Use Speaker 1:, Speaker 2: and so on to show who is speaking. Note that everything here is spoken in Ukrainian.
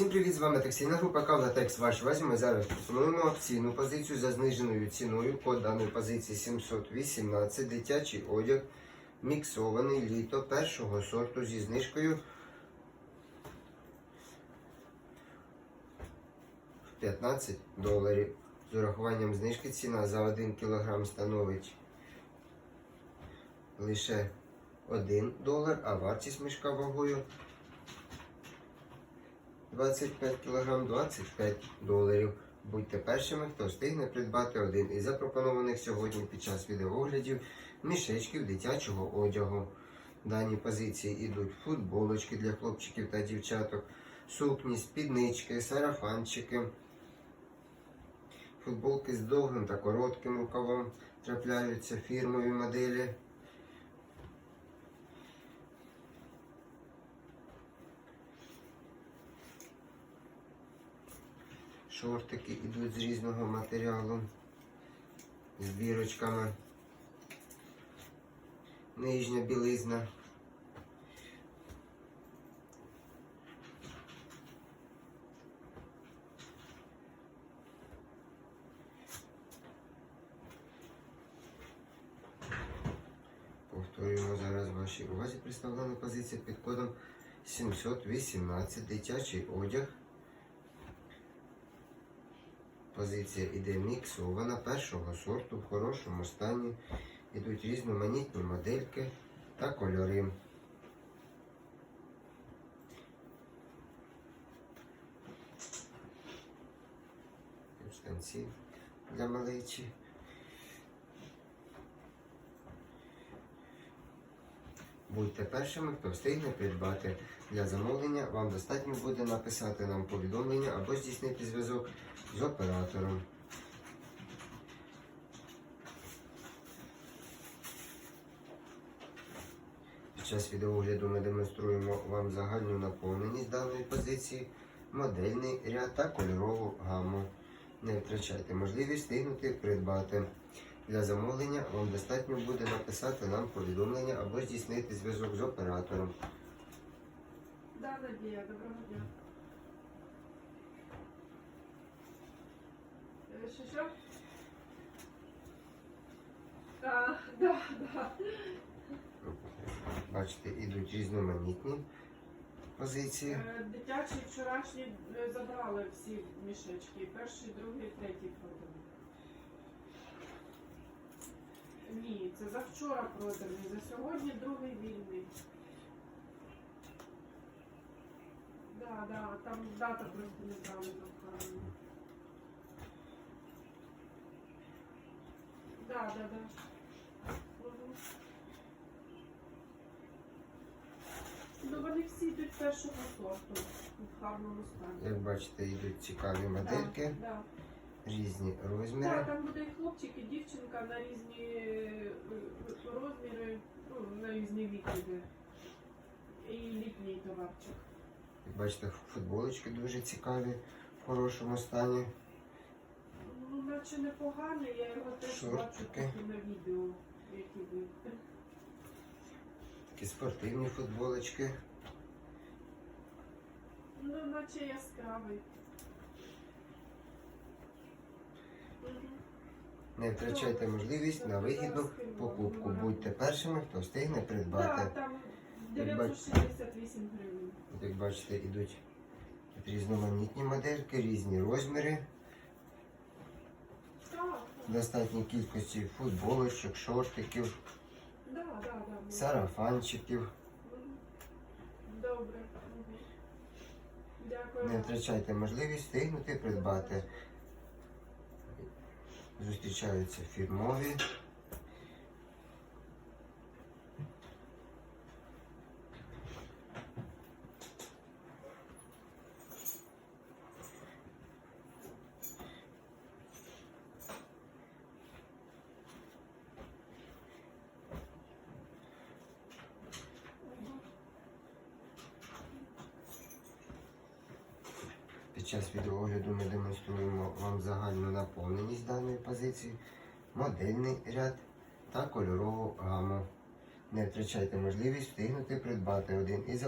Speaker 1: Всім привіт, з вами таксійна група Кавлатекс Ваш Вазі. Ми зараз пропонуємо акційну позицію за зниженою ціною. Код даної позиції 718. Дитячий одяг міксований літо першого сорту зі знижкою в 15 доларів. З урахуванням знижки ціна за 1 кг становить лише 1 долар, а вартість мішка вагою 25 кг 25 доларів. Будьте першими, хто встигне придбати один із запропонованих сьогодні під час відеоглядів мішечків дитячого одягу. В даній позиції йдуть футболочки для хлопчиків та дівчаток, сукні, спіднички, сарафанчики, футболки з довгим та коротким рукавом трапляються фірмові моделі. Шортики йдуть з різного матеріалу, з бірочками. Нижня білизна. Повторюємо зараз вашій увазі представлена позиція під кодом 718 дитячий одяг. Позиція іде вона першого сорту в хорошому стані. Ідуть різноманітні модельки та кольори. Для малечі. Будьте першими, хто встигне придбати для замовлення. Вам достатньо буде написати нам повідомлення або здійснити зв'язок з оператором. Під час відеогляду ми демонструємо вам загальну наповненість даної позиції, модельний ряд та кольорову гаму. Не втрачайте можливість встигнути придбати. Для замовлення вам достатньо буде написати нам повідомлення або здійснити зв'язок з оператором.
Speaker 2: Да, Надія, доброго дня. Е, Що що? Так, да, да.
Speaker 1: Бачите, ідуть різноманітні позиції.
Speaker 2: Е, Дитячі вчорашні е, забрали всі мішечки. Перший, другий, третій продані. Ні, це за вчора проданий, за сьогодні другий вільний. Да, да, там дата просто неправильно вказана. Да, да. Мгм. Ну вони всі йдуть першого сорту в гарному стані.
Speaker 1: Як бачите, йдуть цікаві модельки,
Speaker 2: Да, да.
Speaker 1: Різні розміри.
Speaker 2: Так, там буде і хлопчик, і дівчинка на різні е, розміри, ну, на різні віки. І літній товарчик.
Speaker 1: Як бачите, футболочки дуже цікаві в хорошому стані.
Speaker 2: Ну, наче непоганий, я його теж бачу на відео, які ви.
Speaker 1: Такі спортивні футболочки.
Speaker 2: Ну, наче яскравий.
Speaker 1: Не втрачайте можливість на вигідну покупку. Будьте першими, хто встигне придбати. Як бач-
Speaker 2: 968 гривень.
Speaker 1: Як бачите, йдуть різноманітні модельки, різні розміри, достатній кількості футболочок, шортиків, сарафанчиків.
Speaker 2: Добре.
Speaker 1: Не втрачайте можливість встигнути придбати. Зустрічаються фірмові. Під час відеогляду ми демонструємо вам загальну наповненість даної позиції, модельний ряд та кольорову гаму. Не втрачайте можливість встигнути придбати один із